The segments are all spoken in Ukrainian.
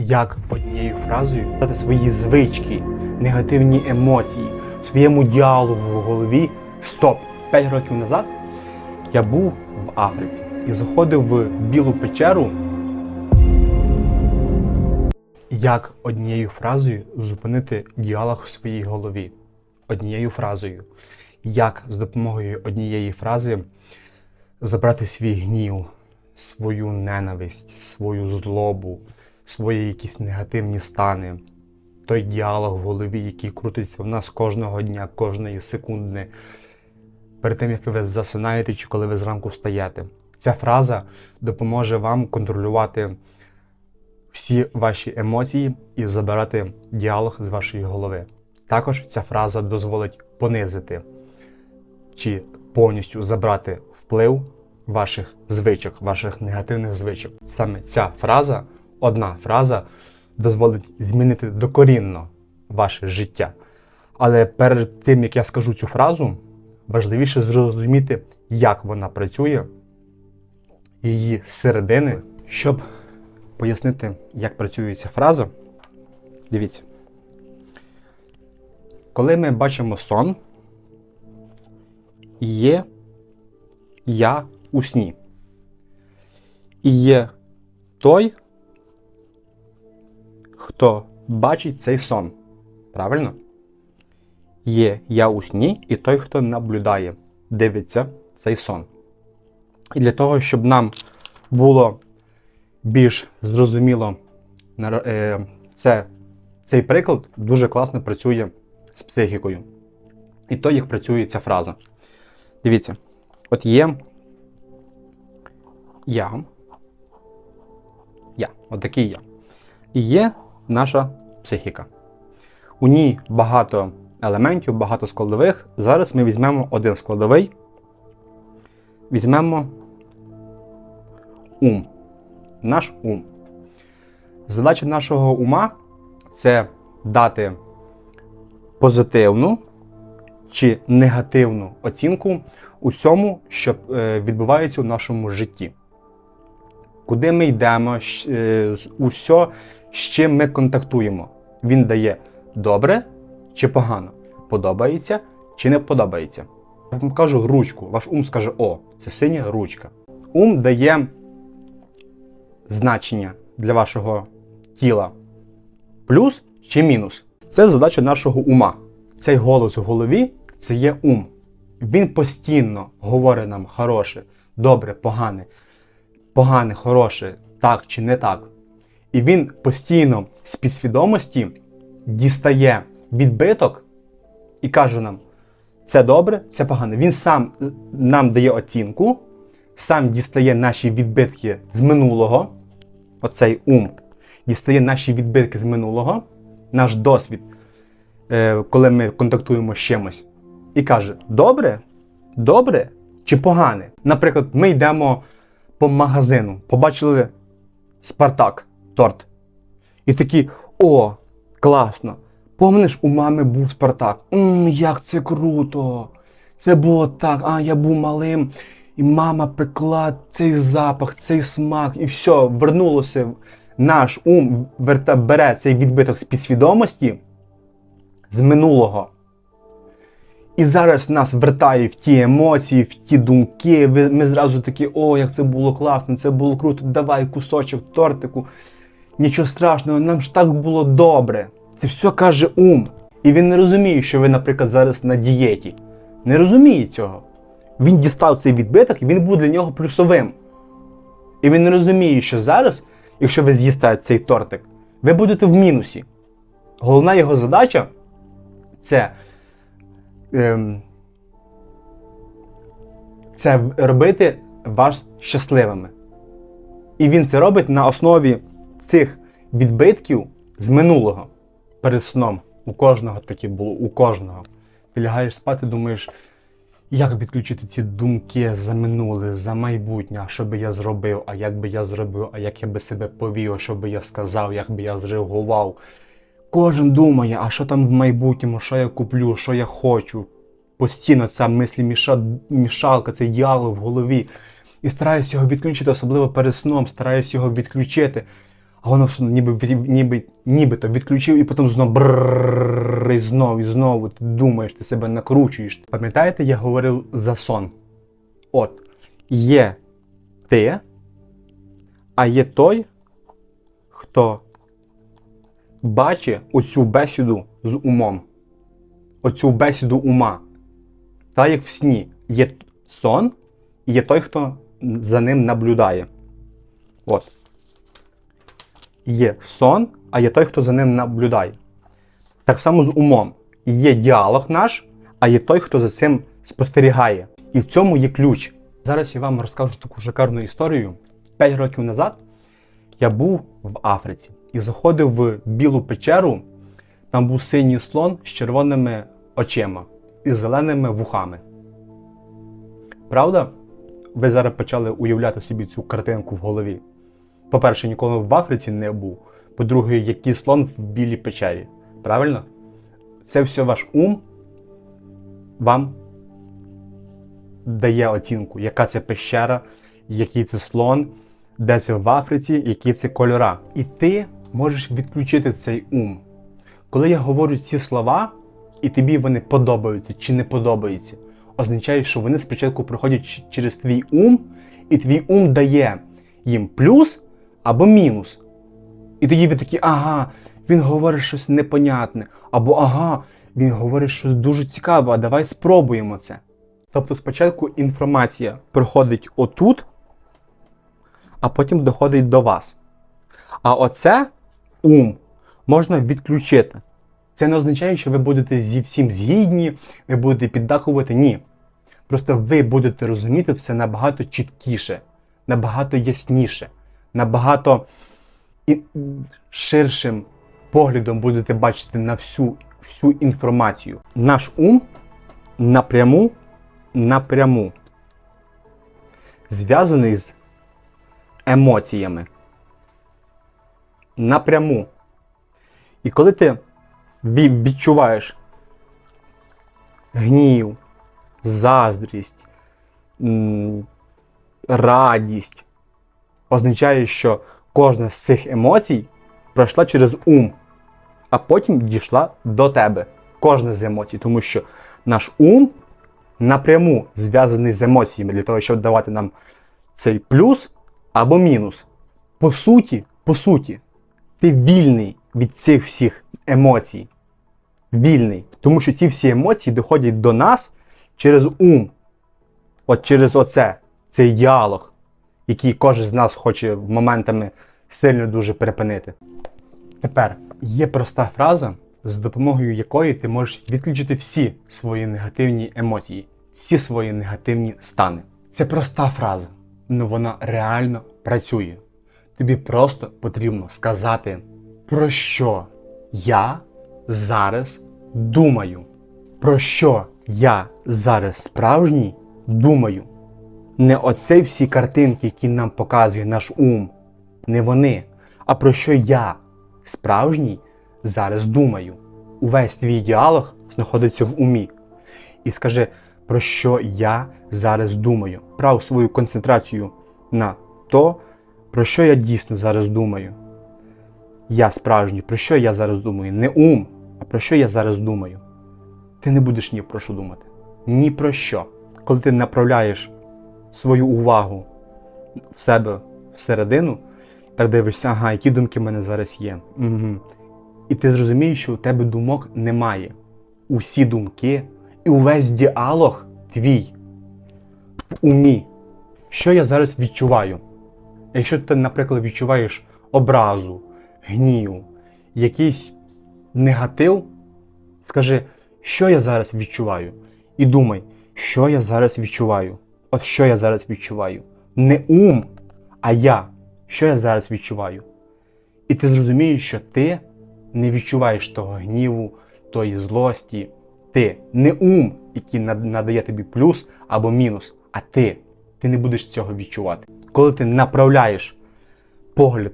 як однією фразою дати свої звички, негативні емоції, своєму діалогу в голові. Стоп! 5 років назад я був в Африці і заходив в білу печеру. Як однією фразою зупинити діалог в своїй голові? Однією фразою. Як з допомогою однієї фрази забрати свій гнів, свою ненависть, свою злобу, свої якісь негативні стани, той діалог в голові, який крутиться в нас кожного дня, кожної секунди, перед тим як ви засинаєте чи коли ви зранку встаєте. Ця фраза допоможе вам контролювати всі ваші емоції і забирати діалог з вашої голови. Також ця фраза дозволить понизити чи повністю забрати вплив ваших звичок, ваших негативних звичок. Саме ця фраза, одна фраза, дозволить змінити докорінно ваше життя. Але перед тим, як я скажу цю фразу, важливіше зрозуміти, як вона працює, її середини, щоб пояснити, як працює ця фраза. Дивіться. Коли ми бачимо сон, є я у сні. І є той, хто бачить цей сон. Правильно? Є я у сні і той, хто наблюдає, дивиться цей сон. І для того, щоб нам було більш зрозуміло, е, це, цей приклад дуже класно працює з психікою. І то, як працює ця фраза. Дивіться, от є я. Я. Отакий я. І є наша психіка. У ній багато елементів, багато складових. Зараз ми візьмемо один складовий. Візьмемо ум. Наш ум. Задача нашого ума це дати позитивну чи негативну оцінку усьому, що е, відбувається у нашому житті. Куди ми йдемо, е, усе, з чим ми контактуємо. Він дає добре чи погано, подобається чи не подобається. Я вам кажу ручку, ваш ум скаже: О, це синя ручка. Ум дає значення для вашого тіла. Плюс чи мінус. Це задача нашого ума. Цей голос у голові це є ум. Він постійно говорить нам хороше, добре, погане, погане, хороше, так чи не так. І він постійно з підсвідомості дістає відбиток і каже нам: це добре, це погано. Він сам нам дає оцінку, сам дістає наші відбитки з минулого. Оцей ум дістає наші відбитки з минулого, наш досвід, е, коли ми контактуємо з чимось, і каже: добре, добре чи погане. Наприклад, ми йдемо по магазину, побачили Спартак, торт. І такі: о, класно! Помниш, у мами був Спартак. Мм, як це круто! Це було так, а я був малим, і мама пекла цей запах, цей смак, і все, вернулося. Наш ум бере цей відбиток з підсвідомості з минулого. І зараз нас вертає в ті емоції, в ті думки. Ми зразу такі, о, як це було класно, це було круто, давай кусочок тортику. Нічого страшного, нам ж так було добре. Це все каже ум. І він не розуміє, що ви, наприклад, зараз на дієті. Не розуміє цього. Він дістав цей відбиток і він буде для нього плюсовим. І він не розуміє, що зараз, якщо ви з'їсте цей тортик, ви будете в мінусі. Головна його задача це, ем, це робити вас щасливими. І він це робить на основі цих відбитків з минулого перед сном. У кожного таке було, у кожного. Ти лягаєш спати, думаєш, як відключити ці думки за минуле, за майбутнє, що би я зробив, а як би я зробив, а як я би себе повів, а що би я сказав, як би я зреагував. Кожен думає, а що там в майбутньому, що я куплю, що я хочу. Постійно ця мислі-мішалка, цей діалог в голові. І стараюсь його відключити, особливо перед сном, стараюсь його відключити. А воно все ніби, ніби, нібито відключив і потім знову бррррррр, і знову, і знову ти думаєш, ти себе накручуєш. Пам'ятаєте, я говорив за сон? От, є ти, а є той, хто бачить оцю бесіду з умом. Оцю бесіду ума. Так як в сні є сон, і є той, хто за ним наблюдає. От. Є сон, а є той, хто за ним наблюдає. Так само з умом. Є діалог наш, а є той, хто за цим спостерігає. І в цьому є ключ. Зараз я вам розкажу таку шикарну історію. П'ять років назад я був в Африці і заходив в білу печеру. Там був синій слон з червоними очима і зеленими вухами. Правда? Ви зараз почали уявляти собі цю картинку в голові. По-перше, ніколи в Африці не був. По-друге, який слон в білій печері. Правильно? Це все ваш ум вам дає оцінку, яка це пещера, який це слон, де це в Африці, які це кольора. І ти можеш відключити цей ум. Коли я говорю ці слова, і тобі вони подобаються чи не подобаються, означає, що вони спочатку проходять через твій ум, і твій ум дає їм плюс або мінус. І тоді ви такі, ага, він говорить щось непонятне, або ага, він говорить щось дуже цікаве, а давай спробуємо це. Тобто спочатку інформація проходить отут, а потім доходить до вас. А оце ум можна відключити. Це не означає, що ви будете зі всім згідні, ви будете піддакувати. Ні. Просто ви будете розуміти все набагато чіткіше, набагато ясніше, набагато ширшим поглядом будете бачити на всю, всю інформацію. Наш ум напряму, напряму зв'язаний з емоціями. Напряму. І коли ти відчуваєш гнів, заздрість, радість, означає, що кожна з цих емоцій пройшла через ум, а потім дійшла до тебе. Кожна з емоцій, тому що наш ум напряму зв'язаний з емоціями для того, щоб давати нам цей плюс або мінус. По суті, по суті, ти вільний від цих всіх емоцій. Вільний. Тому що ці всі емоції доходять до нас через ум. От через оце, цей діалог, який кожен з нас хоче моментами сильно дуже перепинити. Тепер є проста фраза, з допомогою якої ти можеш відключити всі свої негативні емоції, всі свої негативні стани. Це проста фраза, але вона реально працює. Тобі просто потрібно сказати, про що я зараз думаю. Про що я зараз справжній думаю. Не оце всі картинки, які нам показує наш ум, не вони, а про що я справжній зараз думаю. Увесь твій діалог знаходиться в умі. І скажи, про що я зараз думаю. Прав свою концентрацію на то, про що я дійсно зараз думаю. Я справжній, про що я зараз думаю? Не ум, а про що я зараз думаю. Ти не будеш ні про що думати. Ні про що. Коли ти направляєш свою увагу в себе всередину, так дивишся, ага, які думки в мене зараз є. Угу. І ти зрозумієш, що у тебе думок немає. Усі думки і увесь діалог твій в умі. Що я зараз відчуваю? Якщо ти, наприклад, відчуваєш образу, гнів, якийсь негатив, скажи, що я зараз відчуваю? І думай, що я зараз відчуваю? От що я зараз відчуваю? Не ум, а я. Що я зараз відчуваю? І ти зрозумієш, що ти не відчуваєш того гніву, тої злості. Ти не ум, який надає тобі плюс або мінус, а ти. Ти не будеш цього відчувати. Коли ти направляєш погляд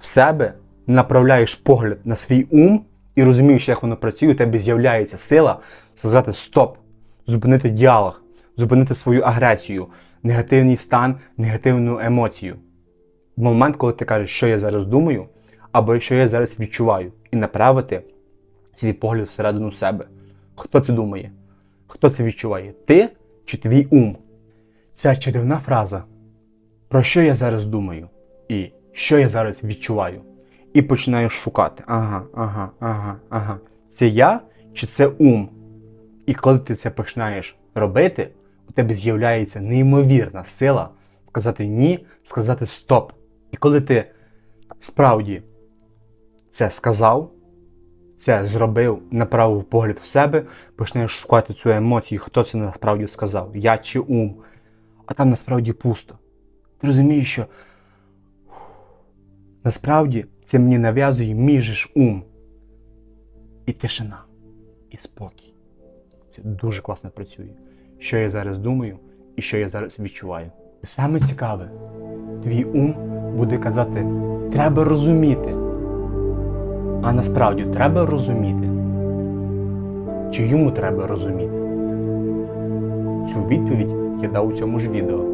в себе, направляєш погляд на свій ум і розумієш, як воно працює, у тебе з'являється сила сказати стоп, зупинити діалог, зупинити свою агресію, негативний стан, негативну емоцію. В момент, коли ти кажеш, що я зараз думаю, або якщо я зараз відчуваю, і направити свій погляд всередину себе. Хто це думає? Хто це відчуває? Ти чи твій ум? Ця чарівна фраза. Про що я зараз думаю? І що я зараз відчуваю? І починаєш шукати. Ага, ага, ага, ага. Це я чи це ум? І коли ти це починаєш робити, тебе з'являється неймовірна сила сказати ні, сказати стоп. І коли ти справді це сказав, це зробив, направив погляд в себе, почнеш шукати цю емоцію, хто це насправді сказав, я чи ум. А там насправді пусто. Ти розумієш, що насправді це мені нав'язує ж ум. І тишина, і спокій. Це дуже класно працює. Що я зараз думаю і що я зараз відчуваю. Саме цікаве, твій ум буде казати, треба розуміти. А насправді треба розуміти. Чи йому треба розуміти? Цю відповідь я дав у цьому ж відео.